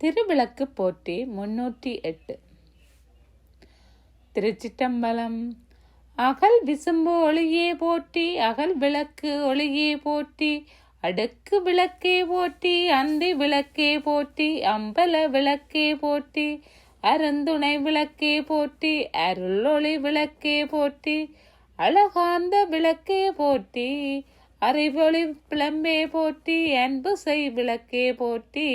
திருவிளக்கு போற்றி முன்னூற்றி எட்டு. திருச்சிட்டம்பலம் அகல் விசும்பு ஒளியே போற்றி அகல் விளக்கு ஒளியே போற்றி அடுக்கு விளக்கே போற்றி அந்தி விளக்கே போற்றி அம்பல விளக்கே போற்றி அருந்துணை விளக்கே போற்றி அருளொளி விளக்கே போற்றி அழகாந்த விளக்கே போற்றி அறிவொளி பிளம்பே போற்றி அன்பு செய் விளக்கே போற்றி.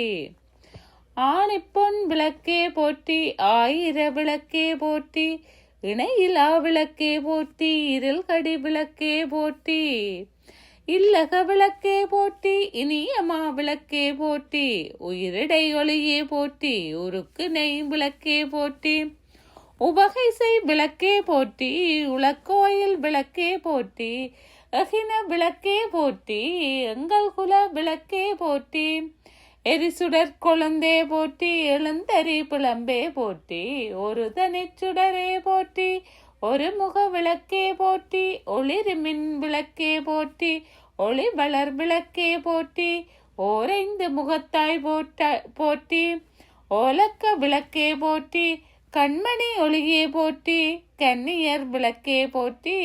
ஆணிப்பொன் விளக்கே போற்றி ஆயிர விளக்கே போற்றி இணையிலா விளக்கே போற்றி இருள் கடி விளக்கே போற்றி. இல்லக விளக்கே போற்றி இனியமா விளக்கே போற்றி உயிரிடை ஒளியே போற்றி உருக்கு நெய் விளக்கே போற்றி. உபகை செய் விளக்கே போற்றி உலக்கோயில் விளக்கே போற்றி அகின விளக்கே போற்றி எங்கள் குல விளக்கே போற்றி. எரிசுடர் கொழுந்தே போற்றி எழுந்தறி புலம்பே போற்றி. ஒரு தனிச்சுடரே போற்றி ஒரு முக விளக்கே போற்றி. ஒளிர் மின் விளக்கே போற்றி ஒளி வளர் விளக்கே போற்றி. ஓரைந்து முகத்தாய் போட்ட போற்றி. ஓலக்க விளக்கே போற்றி கண்மணி ஒளியே போற்றி. கன்னியர் விளக்கே போற்றி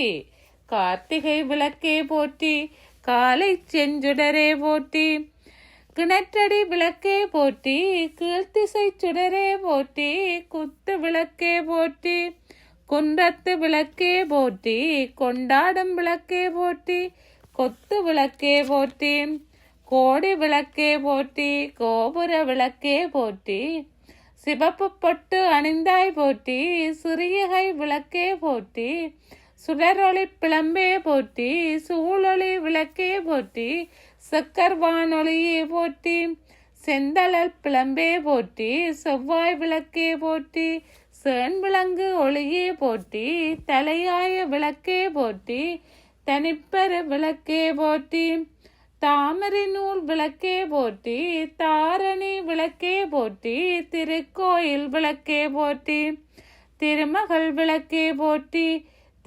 கார்த்திகை விளக்கே போற்றி. காலை செஞ்சுடரே போற்றி. கிணற்றடி விளக்கே போட்டி கீழ்த்திசை சுடரே போட்டி குத்து விளக்கே போட்டி குன்றத்து விளக்கே போட்டி கொண்டாடும் விளக்கே போட்டி கொத்து விளக்கே போட்டி கோடி விளக்கே போட்டி கோபுர விளக்கே போட்டி சிவப்பு பொட்டு அணிந்தாய் போட்டி சிறியகை விளக்கே போட்டி சுடரொளி பிளம்பே போட்டி சூழொளி விளக்கே போட்டி சக்கர் வானொலியே போற்றி செந்தளல் பிளம்பே போற்றி செவ்வாய் விளக்கே போற்றி சேன் விளங்கு ஒளியே போற்றி தலையாய விளக்கே போற்றி தனிப்பெரு விளக்கே போற்றி தாமரை நூல் விளக்கே போற்றி தாரணி விளக்கே போற்றி திருக்கோயில் விளக்கே போற்றி திருமகள் விளக்கே போற்றி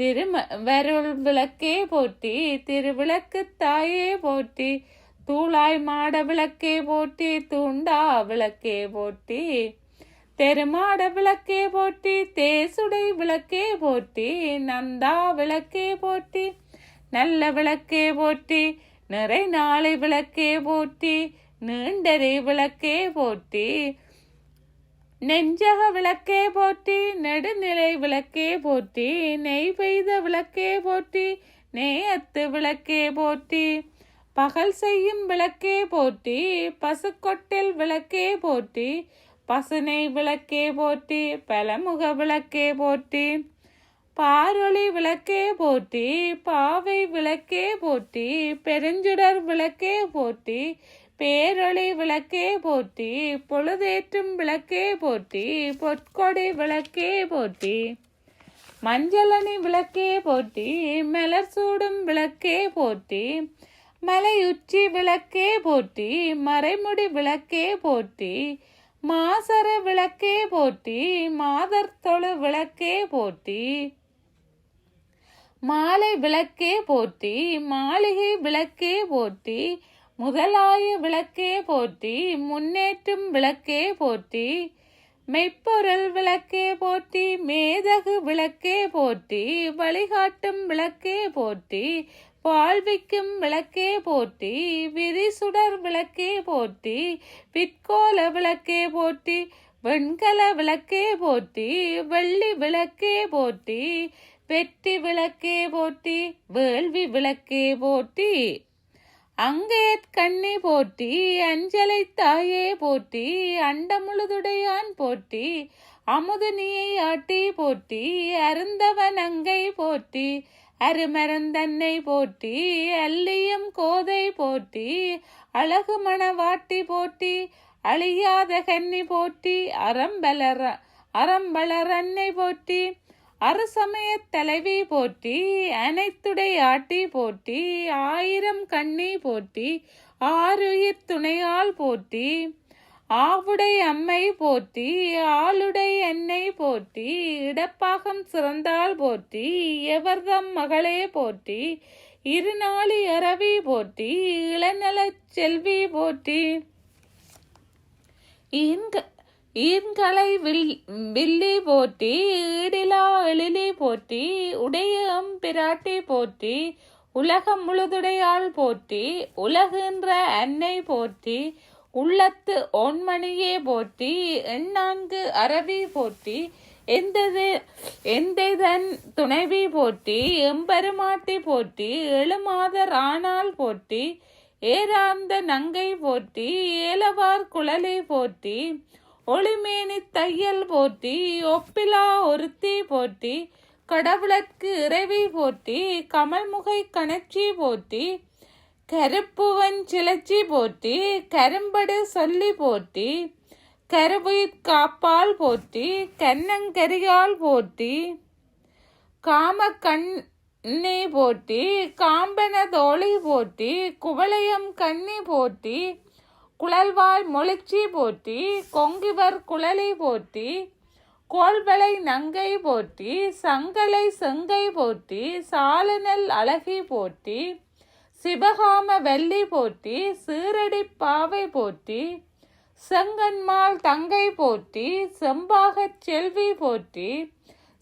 திரும வருள் விளக்கே போற்றி திருவிளக்கு தாயே போற்றி தூளாய் மாட விளக்கே போற்றி தூண்டா விளக்கே போற்றி தெருமாட விளக்கே போற்றி தேசுடை விளக்கே போற்றி நந்தா விளக்கே போற்றி நல்ல விளக்கே போற்றி நிறை நாளை விளக்கே போற்றி நீண்டரை விளக்கே போற்றி நெஞ்சக விளக்கே போற்றி நெடுநிலை விளக்கே போற்றி நெய் பெய்த விளக்கே போற்றி நேயத்து விளக்கே போற்றி பகல் செய்யும் விளக்கே போற்றி பசுக்கொட்டில் விளக்கே போற்றி பசுனை விளக்கே போற்றி பலமுக விளக்கே போற்றி பாரொளி விளக்கே போற்றி பாவை விளக்கே போற்றி பெருஞ்சுடர் விளக்கே போற்றி பேரொளி விளக்கே போற்றி பொழுதேற்றும் விளக்கே போற்றி பொற்கொடி விளக்கே போற்றி. மஞ்சளணி விளக்கே போற்றி மலர் சூடும் விளக்கே போற்றி. மலையுச்சி விளக்கே போற்றி மறைமுடி விளக்கே போற்றி. மாசர விளக்கே போற்றி மாதர் தொழு விளக்கே போற்றி. மாலை விளக்கே போற்றி மாளிகை விளக்கே போற்றி. முதலாய விளக்கே போற்றி முன்னேற்றும் விளக்கே போற்றி. மெய்ப்பொருள் விளக்கே போற்றி மேதகு விளக்கே போற்றி. வழிகாட்டும் விளக்கே போற்றி வாழ்விக்கும் விளக்கே போற்றி. விரிசுடர் விளக்கே போற்றி பிற்கோல விளக்கே போற்றி. வெண்கல விளக்கே போற்றி வெள்ளி விளக்கே போற்றி. வெற்றி விளக்கே போற்றி வேள்வி விளக்கே போற்றி. அங்கே கண்ணை போற்றி அஞ்சலை தாயே போற்றி அண்டமுழுதுடையான் போற்றி அமுதனியை ஆட்டி போற்றி அருந்தவன் அங்கை போற்றி அருமருந்தன்னை போற்றி அல்லியம் கோதை போற்றி அழகு மணவாட்டி போற்றி அழியாத கன்னி போற்றி அறம்பலர அறம்பலர் அன்னை போற்றி அரசமயத் தலைவி போற்றி அனைத்துடை ஆட்டி போற்றி ஆயிரம் கண்ணி போற்றி ஆறுயிர் துணையால் போற்றி ஆவுடை அம்மை போற்றி ஆளுடை எண்ணெய் போற்றி இடப்பாகம் சிறந்தால் போற்றி எவர்தம் மகளே போற்றி இருநாளி அரவி போற்றி இளநலச் செல்வி போற்றி. இங்கு ஈன்களை வில் வில்லி போற்றி ஈடிலா எழிலி போற்றி உடையம் பிராட்டி போற்றி உலகம் முழுதுடையாள் போற்றி உலகின்ற அன்னை போற்றி உள்ளத்து ஒன்மணியே போற்றி எண்ணான்கு அரவி போற்றி எந்தது எந்ததன் துணைவி போற்றி எம்பெருமாட்டி போற்றி எழுமாத ஆனாள் போற்றி ஏராந்த நங்கை போற்றி ஏலவார் குழலை போற்றி ஒளிமேனி தையல் போட்டி ஒப்பிலா ஒருத்தி போட்டி கடவுளற்கு இறைவி போட்டி கமல்முகை கணச்சி போட்டி கருப்புவன் சிலச்சி போட்டி கரும்படு சொல்லி போட்டி கருவுயிர் காப்பால் போற்றி கண்ணங்கரியால் போற்றி காம கண்ணி போற்றி காம்பன தோழி போற்றி குவளையம் கண்ணி போற்றி குழல்வாய் மொழிச்சி போற்றி கொங்கிவர் குழலை போற்றி கோல்வளை நங்கை போற்றி சங்கலை செங்கை போற்றி சாலனல் அழகி போற்றி சிவகாம வெள்ளி போற்றி சீரடி பாவை போற்றி செங்கன்மாள் தங்கை போற்றி செம்பாகச் செல்வி போற்றி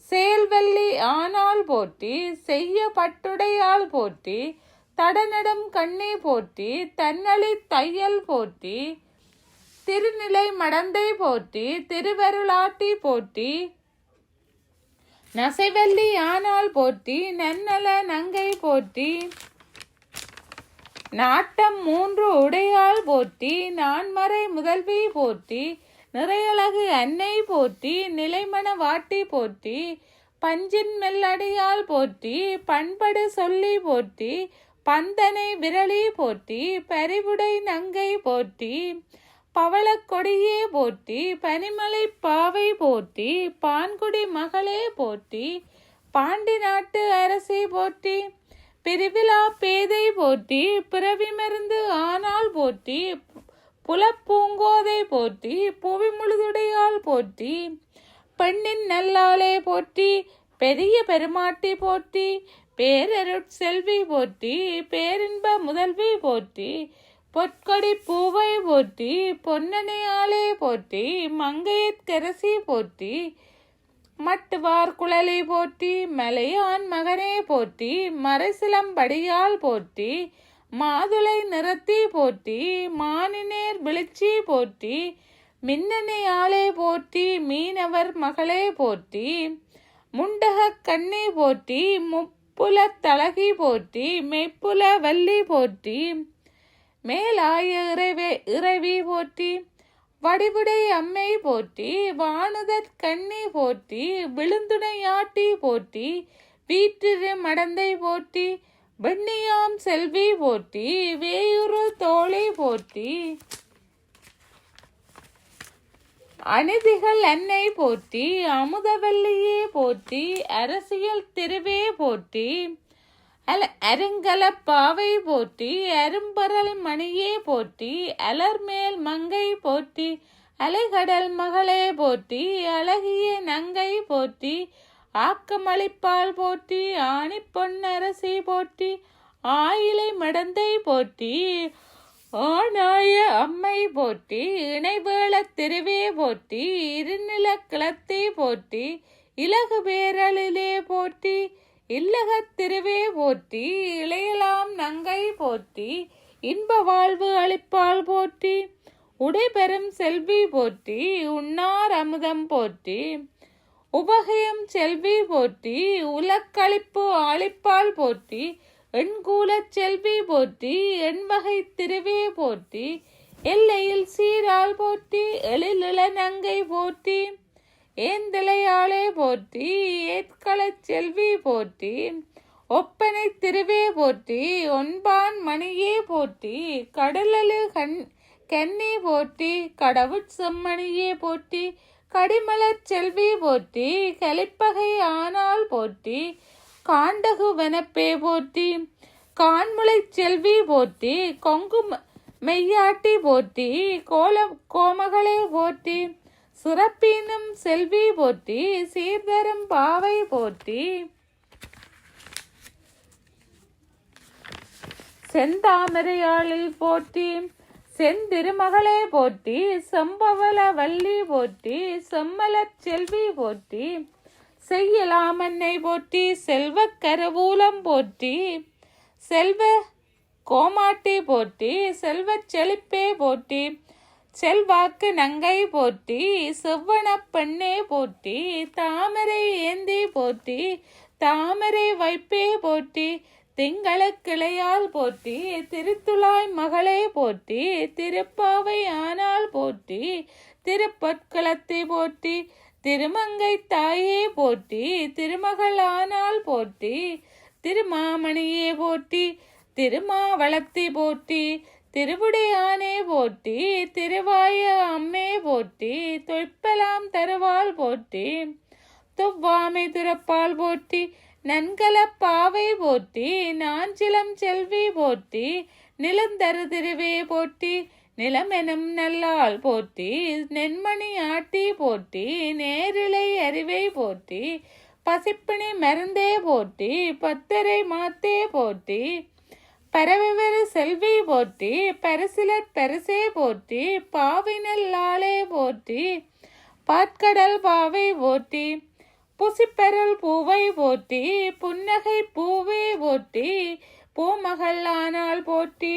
செயல்வெள்ளி ஆனாள் போற்றி செய்ய பட்டுடையாள் போற்றி தடநடம் கண்ணே போற்றி தன்னலி தையல் போற்றி திருநிலை மடந்தை போற்றி திருவருளாட்டி போற்றி நசைவல்லி ஆனால் போற்றி நன்னல நங்கை போற்றி நாட்டம் மூன்று உடையால் போற்றி நான்மறை முதல்வி போற்றி நிறையழகு அன்னை போற்றி நிலைமண வாட்டி போற்றி பஞ்சின் மெல்லடியால் போற்றி பண்படு சொல்லி போற்றி பந்தனை விரலி போற்றி பரிவுடை நங்கை போற்றி பவளக்கொடியே போற்றி பனிமலை பாவை போற்றி பான்குடி மகளே போற்றி பாண்டி நாட்டு அரசி போற்றி பிரிவிழா பேதை போற்றி பிறவி மருந்து ஆனால் போற்றி புலப்பூங்கோதை போற்றி புவி முழுதுடையால் போற்றி பெண்ணின் நல்லாளே போற்றி பெரிய பெருமாட்டி போற்றி பேரருட் செல்வி போற்றி பேரின்ப முதல்வி போற்றி பொற்கொடி பூவை போற்றி பொன்னனையாலே போற்றி மங்கையற்கரசி போற்றி மட்டுவார் குழலை போற்றி மலையான் மகனே போற்றி மறைசிலம்படியால் போற்றி மாதுளை நிறத்தி போற்றி மானினேர் விളിச்சி போற்றி மின்னனையாலே போற்றி மீனவர் மகளே போற்றி முண்டக கண்ணி போற்றி முப்புல தலகி போற்றி மெப்புல வள்ளி போற்றி மேலாய இறைவே இறைவி போற்றி வடிவுடை அம்மை போற்றி வானுதற் கண்ணி போற்றி விழுந்துணையாட்டி போற்றி வீற்றிரு மடந்தை போற்றி வெண்ணியாம் செல்வி போற்றி வேயுறு தோழி போற்றி. அநீதிகள் அன்னை போற்றி அமுதவல்லியே போற்றி அரசியல் திருவே போற்றி அல அருங்கல பாவை போற்றி அரும்பரல் மணியே போற்றி அலர்மேல் மங்கை போற்றி அலைகடல் மகளே போற்றி அழகிய நங்கை போற்றி ஆக்கமளிப்பால் போற்றி ஆணி பொன்னரசி போற்றி ஆயிலை மடந்தை போற்றி ஆனாய அம்மை போற்றி இணைவேள திருவே போற்றி இருநில கிளத்தை போற்றி இலகு பேரலிலே போற்றி இல்லகத் திருவே போற்றி இளையலாம் நங்கை போற்றி இன்ப வாழ்வு அளிப்பால் போற்றி உடைபெறும் செல்வி போற்றி உன்னார் அமுதம் போற்றி உபகயம் செல்வி போற்றி உலக்களிப்பு அளிப்பால் போற்றி எண்கூலச் செல்வி போற்றி எண்வகை திருவே போற்றி எல்லையில் சீரால் போற்றி எழிலிள நங்கை போற்றி ஏந்திளையாளே போற்றி ஏற்களச் செல்வி போற்றி ஒப்பனை திருவே போற்றி ஒன்பான் மணியே போற்றி கடலலு கண் கன்னி போற்றி கடவுட் செம்மணியே போற்றி கடிமலச் செல்வி போற்றி கலிப்பகை ஆனால் போற்றி காண்டகு வெனப்பே போற்றி கான்முளை செல்வி போற்றி கொங்கு மெய்யாட்டி போற்றி கோல கோமகளே போற்றி சுரப்பினும் செல்வி போற்றி சீர்தரும் பாவை போற்றி செந்தாமரையாளில் போற்றி செந்திருமகளே போற்றி செம்பவள வள்ளி போற்றி செம்மலச் செல்வி போற்றி செய்யலாமன்னை போற்றி செல்வக் கரவூலம் போற்றி செல்வ கோமாட்டி போற்றி செல்வ செழிப்பே போற்றி செல்வாக்கு நங்கை போற்றி செவ்வன பெண்ணே போற்றி தாமரை ஏந்தி போற்றி தாமரை வைப்பே போற்றி திங்களக்கிளையால் போற்றி திருத்துளாய் மகளே போற்றி திருப்பாவை ஆனால் போற்றி திருப்பற்களத்தை போற்றி திருமங்கை தாயே போற்றி திருமகள் ஆனாள் போற்றி திருமாமணியே போற்றி திருமாவளத்தி போற்றி திருவுடையானே போற்றி திருவாய அம்மே போற்றி தொய்ப்பலாம் தருவாள் போற்றி துவ்வாமை துறப்பால் போற்றி நன்கல பாவை போற்றி நாஞ்சிலம் செல்வி போற்றி நிலந்தரு திருவே போற்றி நிலமெனும் நல்லால் போற்றி நென்மணி ஆட்டி போற்றி நேரிலை அறிவை போற்றி பசிப்பிணி மருந்தே போற்றி பத்தரை மாத்தே போற்றி பரவிவரு செல்வி போற்றி பரிசிலற் பரிசே போற்றி பாவினல்லாலே போற்றி பாற்கடல் பாவை போற்றி புசிப்பெறல் பூவை போற்றி புன்னகை பூவே போற்றி பூமகள் ஆனால் போற்றி.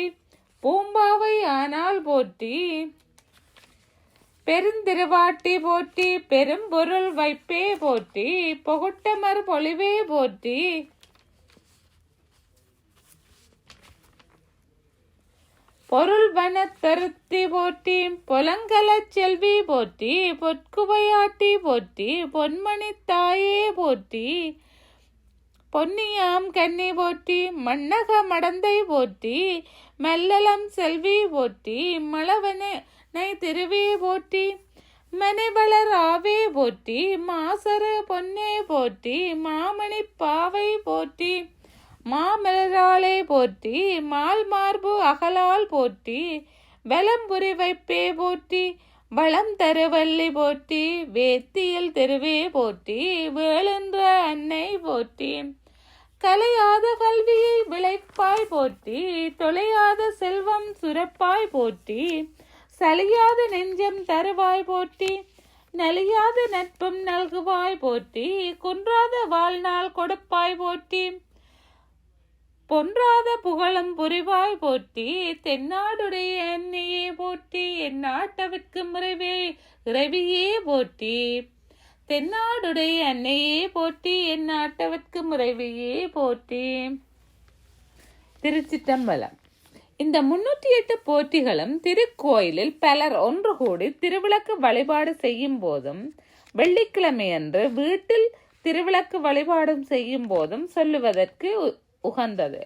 பூம்பாவை ஆனால் போற்றி பெருந்திருவாட்டி போற்றி பெரும்பொருள் வைப்பே போற்றி பொகுட்டமர் பொலிவே போற்றி. பொருள் வனத்தருத்தி போற்றி பொலங்கலச் செல்வி போற்றி பொற்குவையாட்டி போற்றி பொன்மணி தாயே போற்றி. பொன்னியாம் கன்னி போற்றி மன்னக மடந்தை போற்றி மெல்லலம் செல்வி போற்றி மலவனை திருவி போற்றி மனைவளர் ஆவே போற்றி மாசர பொன்னே போற்றி மாமணி பாவை போற்றி மாமலராலே போற்றி மால் மார்பு அகலால் போற்றி வெலம்புரி வைப்பே போற்றி வளம் தருவல்லி போற்றி வேத்தியல் தெருவே போற்றி வேளென்ற அன்னை போற்றி. கலையாத கல்வியை விளைப்பாய் போற்றி தொலையாத செல்வம் சுரப்பாய் போற்றி சலியாத நெஞ்சம் தருவாய் போற்றி நலியாத நட்பும் நல்குவாய் போற்றி குன்றாத வாழ்நாள் கொடுப்பாய் போற்றி பொன்றாத புகழும் புரிவாய் போற்றி தென்னாடுடைய எண்ணையே போற்றி என் நாட்டவிற்கு முறைவே இறைவியே போற்றி. தென்னாடுடைய அன்னையே போற்றி என் நாட்டவர்க்கு முறைவையே போற்றி. திருச்சிட்டம்பலம் இந்த முன்னூற்றி எட்டு போற்றிகளும் திருக்கோயிலில் பலர் ஒன்று கூடி திருவிளக்கு வழிபாடு செய்யும் போதும் வெள்ளிக்கிழமை அன்று வீட்டில் திருவிளக்கு வழிபாடும் செய்யும் போதும் சொல்லுவதற்கு உகந்தது.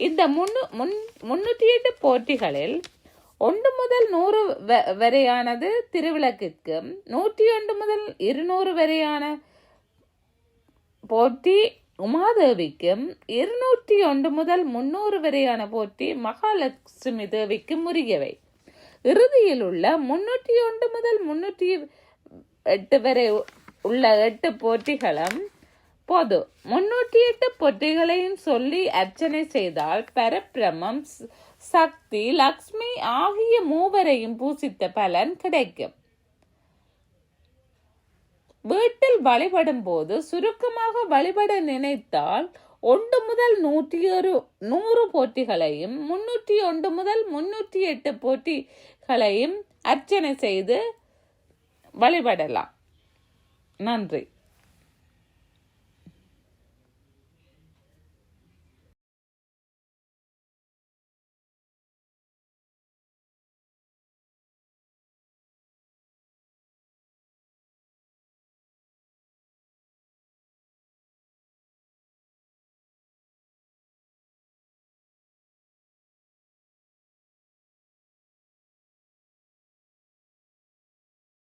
இந்த முன்னு முன் முன்னூற்றி எட்டு போட்டிகளில் ஒன்று முதல் நூறு வரையானது திருவிளக்கிற்கும் நூற்றி ஒன்று முதல் இருநூறு வரையான போட்டி உமாதேவிக்கும் இருநூற்றி ஒன்று முதல் முன்னூறு வரையான போட்டி மகாலட்சுமி தேவிக்கும் உரியவை இறுதியில் உள்ள முன்னூற்றி ஒன்று முதல் முன்னூற்றி எட்டு வரை உள்ள எட்டு போட்டிகளும் பொது. முன்னூற்றி எட்டு போட்டிகளையும் சொல்லி அர்ச்சனை செய்தால் பரப்பிரமம் சக்தி லக்ஷ்மி ஆகிய மூவரையும் பூசித்த பலன் கிடைக்கும். வீட்டில் வழிபடும் போது சுருக்கமாக வழிபட நினைத்தால் ஒன்று முதல் நூற்றி ஒரு நூறு போட்டிகளையும் முன்னூற்றி ஒன்று முதல் முன்னூற்றி எட்டு போட்டிகளையும் அர்ச்சனை செய்து வழிபடலாம். நன்றி.